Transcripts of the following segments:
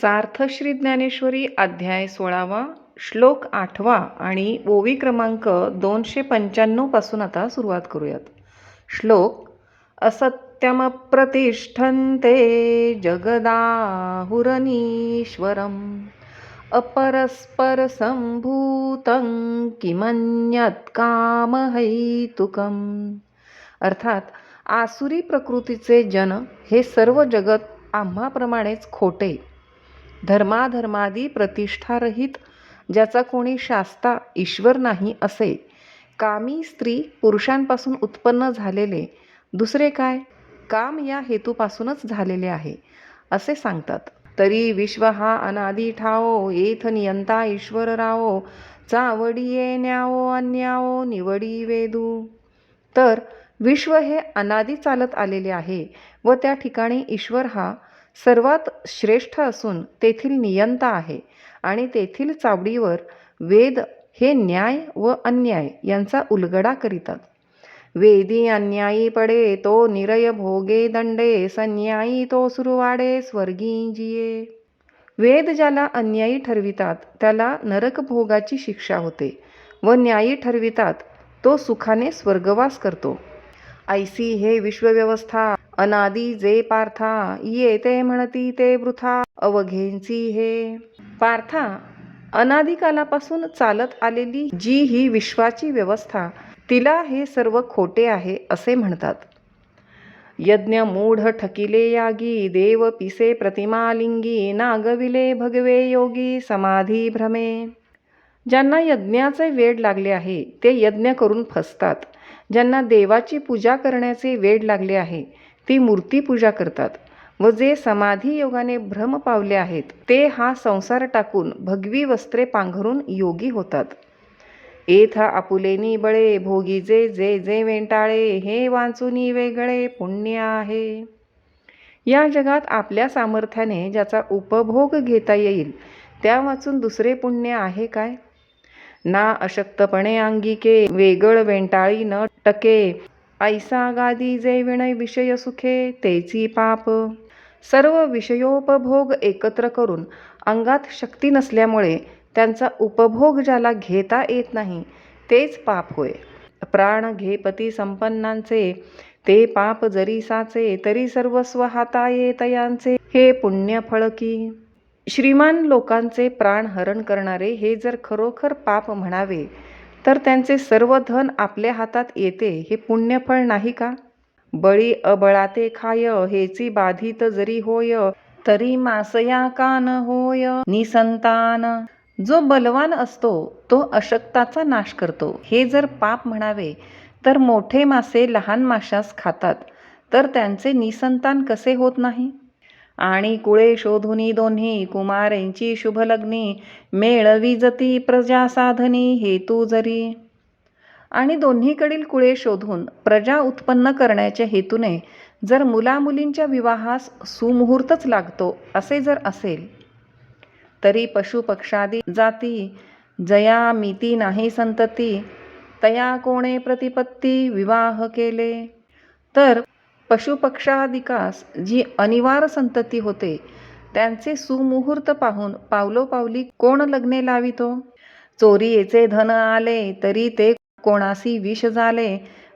सार्थ श्री ज्ञानेश्वरी अध्याय सोळावा श्लोक आठवा आणि ओवी क्रमांक दोनशे पंच्याण्णवपासून आता सुरुवात करूयात. श्लोक असत्यमप्रतिष्ठन्ते जगदाहुरनीश्वरम् अपरस्परसंभूतं किमन्यत कामहैतुकम. अर्थात आसुरी प्रकृतीचे जन हे सर्व जगत आम्हाप्रमाणेच खोटे धर्माधर्मादी प्रतिष्ठारहित ज्याचा कोणी शास्ता ईश्वर नाही असे. कामी स्त्री पुरुषांपासून उत्पन्न झालेले दुसरे काय? काम या हेतूपासूनच झालेले आहे असे सांगतात. तरी विश्व हा अनादी ठाओ येथ नियंता ईश्वर राओ चावडिये न्याओ अन्याओ निवडी वेदू. तर विश्व हे अनादी चालत आलेले आहे व त्या ठिकाणी ईश्वर हा सर्वात श्रेष्ठ असून तेथील नियंता आहे आणि तेथील चावडीवर वेद हे न्याय व अन्याय यांचा उलगडा करीतात. वेदी अन्यायी पडे तो निरय भोगे दंडे संन्यायी तो सुरवाडे स्वर्गी जिये. वेद ज्याला अन्यायी ठरवितात त्याला नरकभोगाची शिक्षा होते व न्यायी ठरवितात तो सुखाने स्वर्गवास करतो. ऐसी हे विश्वव्यवस्था अनादी जे पार्था येते म्हणती ते वृथा अवघेंची हे. पार्था अनादिकालापासून चालत आलेली जी ही विश्वाची व्यवस्था तिला हे सर्व खोटे आहे असे म्हणतात. यज्ञ मूढ ठकिले यागी देव पिसे प्रतिमालिंगी नागविले भगवे योगी समाधी भ्रमे. ज्यांना यज्ञाचे वेड लागले आहे ते यज्ञ करून फसतात. ज्यांना देवाची पूजा करण्याचे वेड लागले आहे ती मूर्तीपूजा करतात व जे समाधी योगाने भ्रम पावले आहेत ते हा संसार टाकून भगवी वस्त्रे पांघरून योगी होतात. एथ आपुलेनी बळे भोगीजे जे जे वेंटाळे हे वाचुनी वेगळे पुण्य आहे. या जगात आपल्या सामर्थ्याने ज्याचा उपभोग घेता येईल त्या वाचून दुसरे पुण्य आहे काय? ना अशक्तपणे अंगिके वेगळ वेंटाळी न टके ऐसा गादी जे विणय विषय सुखे तेची पाप. सर्व विषयोपभोग एकत्र करून अंगात शक्ती नसल्यामुळे त्यांचा उपभोग ज्याला घेता येत नाही तेच पाप होय. प्राण घेपती संपन्नांचे ते पाप जरी साचे तरी सर्वस्व हाता येतयांचे हे पुण्य फळकी श्रीमान लोकांचे प्राण हरण करणारे हे जर खरोखर पाप म्हणावे तर त्यांचे सर्व धन आपल्या हातात येते हे पुण्यफळ नाही का? बळी अबळाते खाय हेची बाधित जरी होय तरी मासया कान होय निसंतान. जो बलवान असतो तो अशक्ताचा नाश करतो. हे जर पाप म्हणावे तर मोठे मासे लहान माशास खातात. तर त्यांचे निसंतान कसे होत नाही? आणि कुळे शोधुनी दोन्ही कुमारेंची शुभलग्नी मेळवी जती प्रजा साधनी हेतू जरी. आणि दोन्हीकडील कुळे शोधून प्रजा उत्पन्न करण्याच्या हेतूने जर मुलामुलींच्या विवाहास सुमुहूर्तच लागतो असे जर असेल तरी पशुपक्षादी जाती जया मिती नाही संतती तया कोणे प्रतिपत्ती विवाह केले. तर पशुपक्षादिकास जी अनिवार्य संतती होते त्यांचे सुमुहूर्त पाहून पावलोपावली कोण लग्ने लावितो? चोरीचे धन आले तरी ते कोणासी विष झाले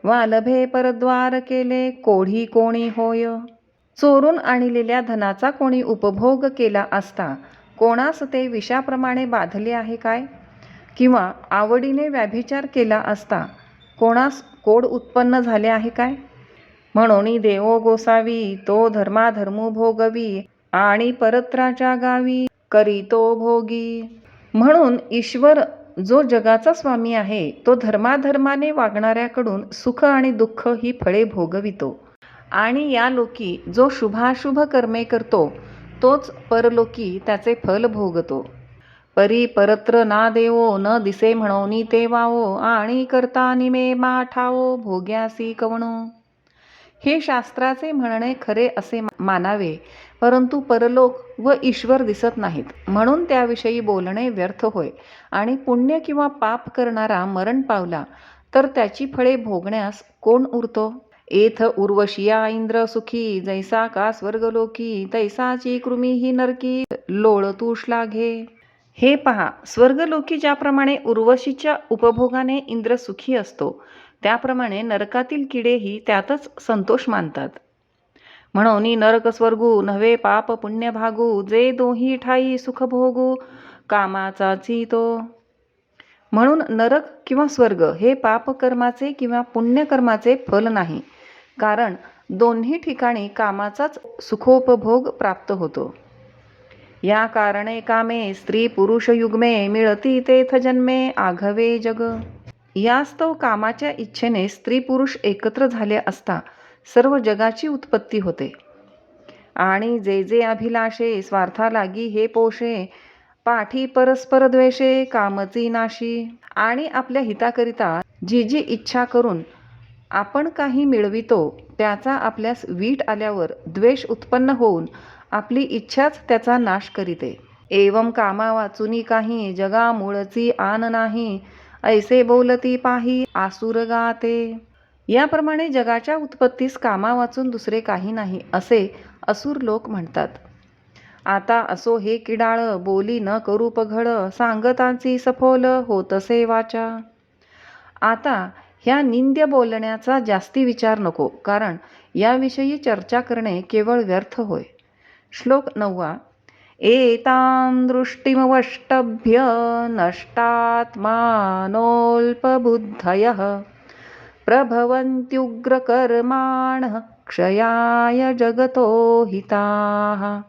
वालभे परद्वार केले कोढी कोणी होय? चोरून आणलेल्या धनाचा कोणी उपभोग केला असता कोणास ते विषाप्रमाणे बाधले आहे काय? किंवा आवडीने व्याभिचार केला असता कोणास कोड उत्पन्न झाले आहे काय? म्हणून देवो गोसावी तो धर्माधर्मू भोगवी आणि परत्राच्या गावी करीतो भोगी. म्हणून ईश्वर जो जगाचा स्वामी आहे तो धर्माधर्माने वागणाऱ्याकडून सुख आणि दुःख ही फळे भोगवितो. आणि या लोकी जो शुभाशुभ कर्मे करतो तोच परलोकी त्याचे फल भोगतो. परी परत्र ना देवो न दिसे म्हणोनी ते वावो आणि करता निमे माठावो भोग्यासी कवणो. हे शास्त्राचे म्हणणे खरे असे मानावे परंतु परलोक व ईश्वर दिसत नाहीत. म्हणून त्याविषयी बोलणे व्यर्थ होय. आणि पुण्य किंवा पाप करणारा मरण पावला तर त्याची फळे भोगण्यास कोण उरतो? एथ उर्वशिया इंद्र सुखी जैसा का स्वर्गलोकी तैसाची कृमी ही नरकी लोळतूष घे हे पहा स्वर्गलोकी ज्याप्रमाणे उर्वशीच्या उपभोगाने इंद्र सुखी असतो त्याप्रमाणे नरकातील किडेही त्यातच संतोष मानतात. म्हणून नरक स्वर्गू नव्हे पाप पुण्य भागू जे दोही ठाई सुख भोगू कामाचाची तो म्हणून नरक किंवा स्वर्ग हे पापकर्माचे किंवा पुण्यकर्माचे फल नाही कारण दोन्ही ठिकाणी कामाचाच सुखोपभोग प्राप्त होतो. या कारणे कामे स्त्री पुरुष युग्मे मिळती तेथ जन्मे आघवे जग. यास्तव कामाच्या इच्छेने स्त्री पुरुष एकत्र झाले असता सर्व जगाची उत्पत्ती होते. आणि जे जे अभिलाषे स्वार्था लागी हे पोषे पाठी परस्पर द्वेषे कामची नाशी. आणि आपल्या हिताकरिता जी जी इच्छा करून आपण काही मिळवितो त्याचा आपल्यास वीट आल्यावर द्वेष उत्पन्न होऊन आपली इच्छाच त्याचा नाश करीते. एवम कामा वाचूनी काही जगा मूळची आन नाही. ऐसे बोलती पाही आसुर गाते. याप्रमाणे जगाच्या उत्पत्तीस कामा वाचून दुसरे काही नाही असे असुर लोक म्हणतात. आता असो हे किडाळ बोली न करू पघड सांगतांची सफोल होतसे वाचा आता ह्या निंद्य बोलण्याचा जास्ती विचार नको कारण याविषयी चर्चा करणे केवळ व्यर्थ होय. श्लोक नववा एतां दृष्टिमवष्टभ्य नष्टात्मानोऽल्पबुद्धयः। प्रभवन्त्युग्रकर्माणः क्षयाय जगतो हिताः।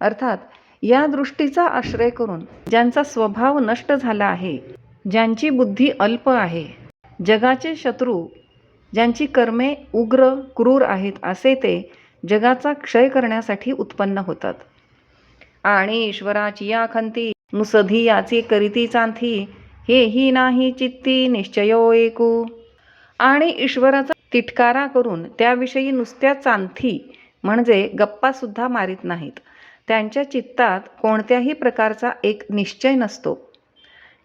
अर्थात या दृष्टीचा आश्रय करून ज्यांचा स्वभाव नष्ट झाला आहे ज्यांची बुद्धी अल्प आहे जगाचे शत्रू ज्यांची कर्मे उग्र क्रूर आहेत असे ते जगाचा क्षय करण्यासाठी उत्पन्न होतात. आणि ईश्वराची या खंती मुसधी याची करीती चांथी हेही नाही चित्ती निश्चयो एकू. आणि ईश्वराचा तिटकारा करून त्याविषयी नुसत्या चांथी म्हणजे गप्पासुद्धा मारीत नाहीत. त्यांच्या चित्तात कोणत्याही प्रकारचा एक निश्चय नसतो.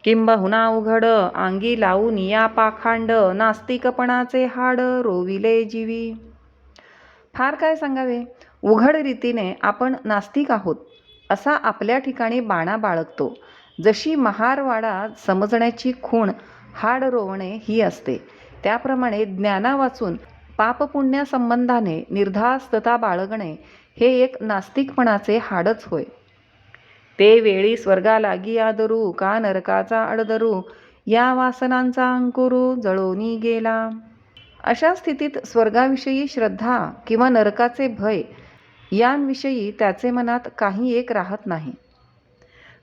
किंबहुना उघड अंगी लावून या पाखांड नास्तिकपणाचे हाड रोविले जीवी. फार काय सांगावे? उघड रीतीने आपण नास्तिक आहोत. असा आपल्या ठिकाणी बाणा बाळगतो. जशी महारवाडा समजण्याची खूण हाड रोवणे ही असते. त्याप्रमाणे ज्ञाना वाचून पापपुण्यासंबंधाने निर्धास्तता बाळगणे हे एक नास्तिकपणाचे हाडच होय. ते वेळी स्वर्गा लागी आदरू का नरकाचा अडदरू या वासनांचा अंकुरू जळोनी गेला. अशा स्थितीत स्वर्गाविषयी श्रद्धा किंवा नरकाचे भय यांविषयी त्याचे मनात काही एक राहत नाही.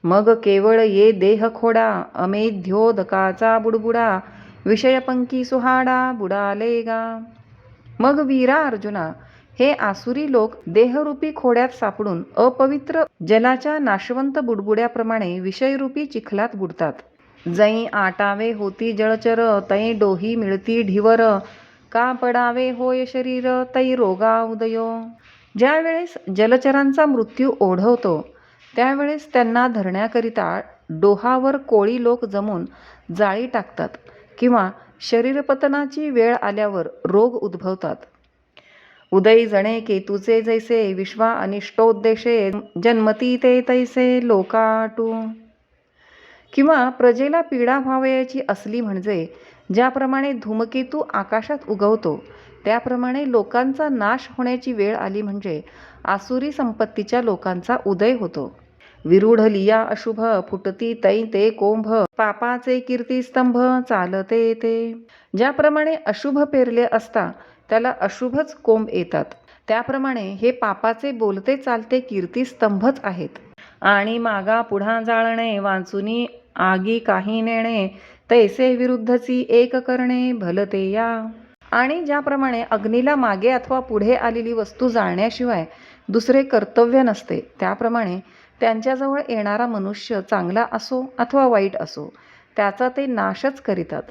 मग केवळ ये देह खोडा अमेध्योदकाचा बुडबुडा विषयपंकी सुहाडा बुडाले गा मग वीरा अर्जुना हे आसुरी लोक देहरूपी खोड्यात सापडून अपवित्र जलाच्या नाशवंत बुडबुड्याप्रमाणे विषयरूपी चिखलात बुडतात. जई आटावे होती जळचर तई डोही मिळती ढिवर. का पडावे होय शरीर तै रोगा उदयो. ज्यावेळेस जलचरांचा मृत्यू ओढवतो त्यावेळेस त्यांना धरण्याकरिता डोहावर कोळी लोक जमून जाळी टाकतात किंवा शरीरपतनाची वेळ आल्यावर रोग उद्भवतात. उदयी जणे केतूचे जैसे विश्वा अनिष्टोद्देशे जन्मती ते तैसे लोकाटू. किंवा प्रजेला पीडा व्हावयाची असली म्हणजे ज्याप्रमाणे धूमकेतू आकाशात उगवतो त्याप्रमाणे लोकांचा नाश होण्याची वेळ आली म्हणजे आसुरी संपत्तीच्या लोकांचा उदय होतो. विरूढ लिया अशुभ फुटती तै ते कोंभ पापाचे कीर्तीस्तंभ चालते ते. ज्याप्रमाणे अशुभ पेरले असता त्याला अशुभच कोंब येतात. त्याप्रमाणे हे पापाचे बोलते चालते कीर्तीस्तंभच आहेत. आणि मागा पुढा जाळणे वाचुनी आगी काही नेणे तैसे विरुद्धची एक करणे भलते या. आणि ज्याप्रमाणे अग्नीला मागे अथवा पुढे आलेली वस्तू जाळण्याशिवाय दुसरे कर्तव्य नसते त्याप्रमाणे त्यांच्याजवळ येणारा मनुष्य चांगला असो अथवा वाईट असो त्याचा ते नाशच करीतात.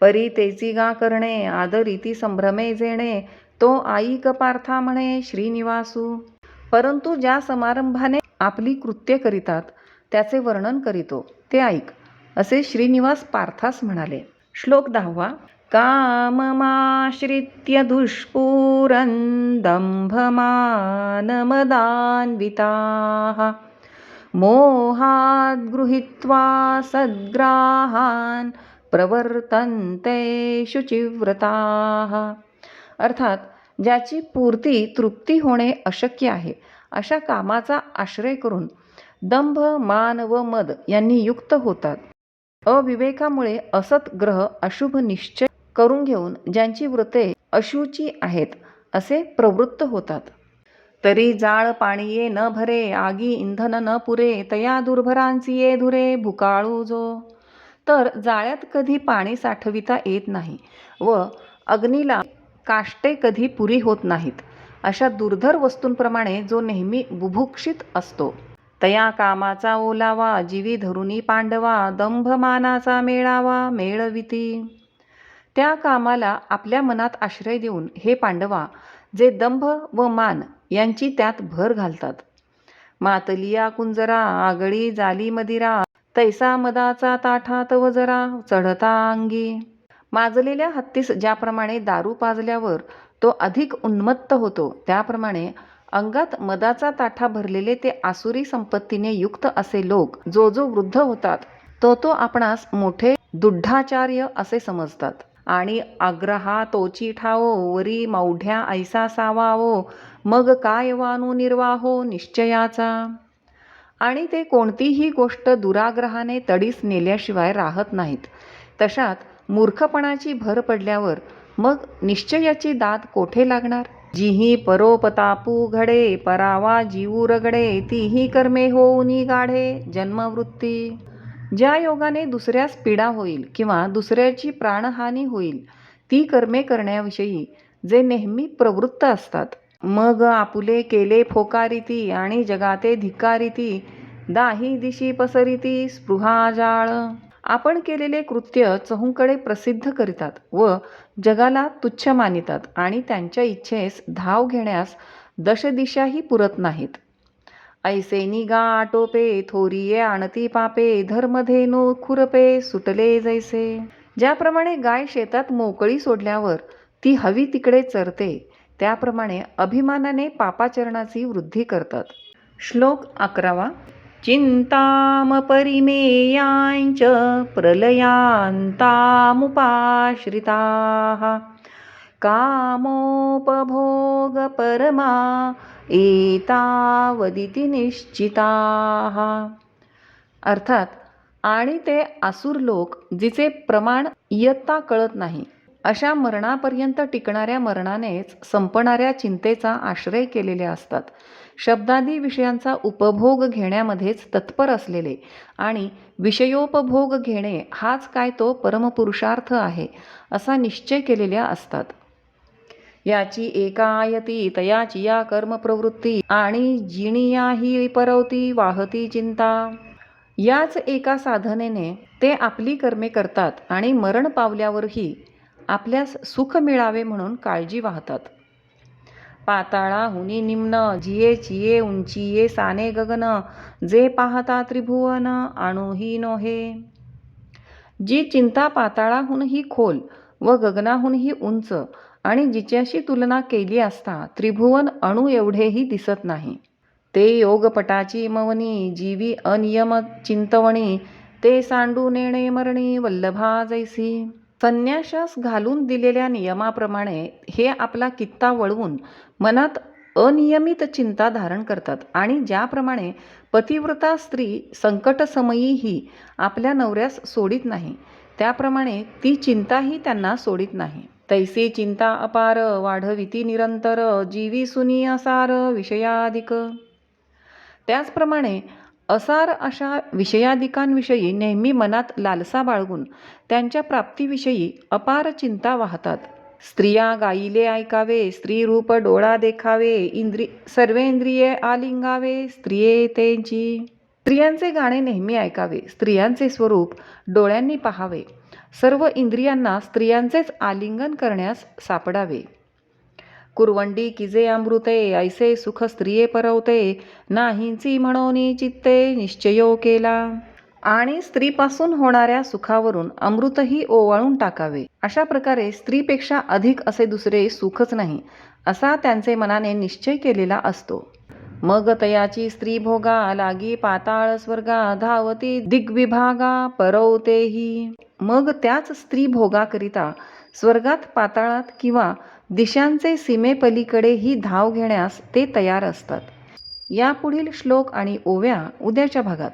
परी तेची गा करणे आदरीती संभ्रमे जेणे तो आईक कपार्था म्हणे श्रीनिवासू. परंतु ज्या समारंभाने आपली कृत्य करीतात त्याचे वर्णन करीतो ते ऐक असे श्रीनिवास पार्थास म्हणाले. श्लोक दहावा. काममाश्रित्य दुष्पूरं दम्भमानमदान्विताः मोहाद् गृहीत्वा सद्ग्राहान् प्रवर्तन्ते शुचिव्रताः। अर्थात ज्याची पूर्ती तृप्ती होणे अशक्य आहे अशा कामाचा आश्रय करून दंभ मान व मद यांनी युक्त होतात. अविवेकामुळे असत ग्रह अशुभ निश्चय करून घेऊन ज्यांची व्रते अशुची आहेत असे प्रवृत्त होतात. तरी जाळ पाणीये न भरे आगी इंधन न पुरे तया दुर्भरांची ये धुरे भुकाळू जो. तर जाळ्यात कधी पाणी साठविता येत नाही व अग्नीला काष्टे कधी पुरी होत नाहीत अशा दुर्धर वस्तूंप्रमाणे जो नेहमी बुभुक्षित असतो. तया कामाचा ओलावा जीवी धरुनी पांडवा दंभमानाचा मेळावा मेळविती. त्या कामाला आपल्या मनात आश्रय देऊन हे पांडवा जे दंभ व मान यांची त्यात भर घालतात. मातलिया कुंजरा आगळी जाली मदिरा तैसा मदाचा ताठा तव जरा चढता अंगी. माजलेल्या हत्तीस ज्याप्रमाणे दारू पाजल्यावर तो अधिक उन्मत्त होतो त्याप्रमाणे अंगात मदाचा ताठा भरलेले ते आसुरी संपत्तीने युक्त असे लोक जो जो वृद्ध होतात तो तो आपणास मोठे दुड्ढाचार्य असे समजतात. आणि आग्रहा तोची ठावो वरी मौढ्या ऐसा सावावो मग काय वानू निर्वाहो निश्चयाचा? आणि ते कोणतीही गोष्ट दुराग्रहाने तडीस नेल्याशिवाय राहत नाहीत. तशात मूर्खपणाची भर पडल्यावर मग निश्चयाची दाद कोठे लागणार? जिही परोपतापू घडे परावा जीवू रगडे तीही कर्मे होऊनी गाढे जन्मवृत्ती. ज्या योगाने दुसऱ्यास पीडा होईल किंवा दुसऱ्याची प्राणहानी होईल ती कर्मे करण्याविषयी जे नेहमी प्रवृत्त असतात. मग आपुले केले फोकारिती आणि जगाते धिक्कारिती दाही दिशी पसरिती स्पृहाजाळ आपण केलेले कृत्य चहूंकडे प्रसिद्ध करीतात व जगाला तुच्छ मानितात आणि त्यांच्या इच्छेस धाव घेण्यास दशदिशाही पुरत नाहीत. ऐसे निगा आटोपे थोरिये आणती पापे धर्मधेनू खुरपे सुटले जैसे. ज्याप्रमाणे गाय शेतात मोकळी सोडल्यावर ती हवी तिकडे चरते त्याप्रमाणे अभिमानाने पापाचरणाची वृद्धी करतात. श्लोक अकरावा. चिंतामपरिमेयांच प्रलयांतामुपाश्रिताः. कामोपभोगपरमा एतावदिती निश्चिताः। अर्थात आणि ते आसुर लोक जिचे प्रमाण इयत्ता कळत नाही अशा मरणापर्यंत टिकणाऱ्या मरणानेच संपणाऱ्या चिंतेचा आश्रय केलेले असतात. शब्दादी विषयांचा उपभोग घेण्यामध्येच तत्पर असलेले आणि विषयोपभोग घेणे हाच काय तो परमपुरुषार्थ आहे असा निश्चय केलेल्या असतात. याची एकायती तयाची या कर्मप्रवृत्ती. आणि जिणियाही परवती वाहती चिंता. याच एका साधनेने ते आपली कर्मे करतात आणि मरण पावल्यावरही आपल्यास सुख मिळावे म्हणून काळजी वाहतात. पाताळा हुनी निम्न जिये चिये उंचिये साने गगन जे पाहता त्रिभुवन आणूही नोहे. जी चिंता पाताळाहूनही खोल व गगनाहूनही उंच आणि जिच्याशी तुलना केली असता त्रिभुवन अणू एवढेही दिसत नाही. ते योगपटाची मवनी जीवी अनियम चिंतवणी ते सांडू नेणे मरणी वल्लभा जैसी. संन्याशास घालून दिलेल्या नियमाप्रमाणे हे आपला कित्ता वळवून मनात अनियमित चिंता धारण करतात आणि ज्याप्रमाणे पतिव्रता स्त्री संकटसमयीही आपल्या नवऱ्यास सोडित नाही त्याप्रमाणे ती चिंताही त्यांना सोडित नाही. तैसे चिंता अपार वाढविती निरंतर जीवी सुनी असार विषयाधिक. त्याचप्रमाणे असार अशा विषयाधिकांविषयी नेहमी मनात लालसा बाळगून त्यांच्या प्राप्तीविषयी अपार चिंता वाहतात. स्त्रिया गाईले ऐकावे स्त्री रूप डोळा देखावे इंद्रि सर्वेंद्रिये आलिंगावे स्त्रिये त्यांची स्त्रियांचे गाणे नेहमी ऐकावे स्त्रियांचे स्वरूप डोळ्यांनी पाहावे. सर्व इंद्रियांना स्त्रियांचेच आलिंगन करण्यास सापडावे. कुरवंडी किजे अमृते ऐसे सुख स्त्रिये परवते नाहींची म्हणोनी चित्ते निश्चयो केला. आणि स्त्रीपासून होणाऱ्या सुखावरून अमृतही ओवाळून टाकावे. अशा प्रकारे स्त्रीपेक्षा अधिक असे दुसरे सुखच नाही असा त्यांचे मनाने निश्चय केलेला असतो. मग तयाची स्त्री भोगा लागी पाताळ स्वर्गा धावती दिग्विभागा परवतेही मग त्याच स्त्री भोगाकरिता स्वर्गात पाताळात किंवा दिशांचे सीमेपलीकडेही धाव घेण्यास ते तयार असतात. यापुढील श्लोक आणि ओव्या उद्याच्या भागात.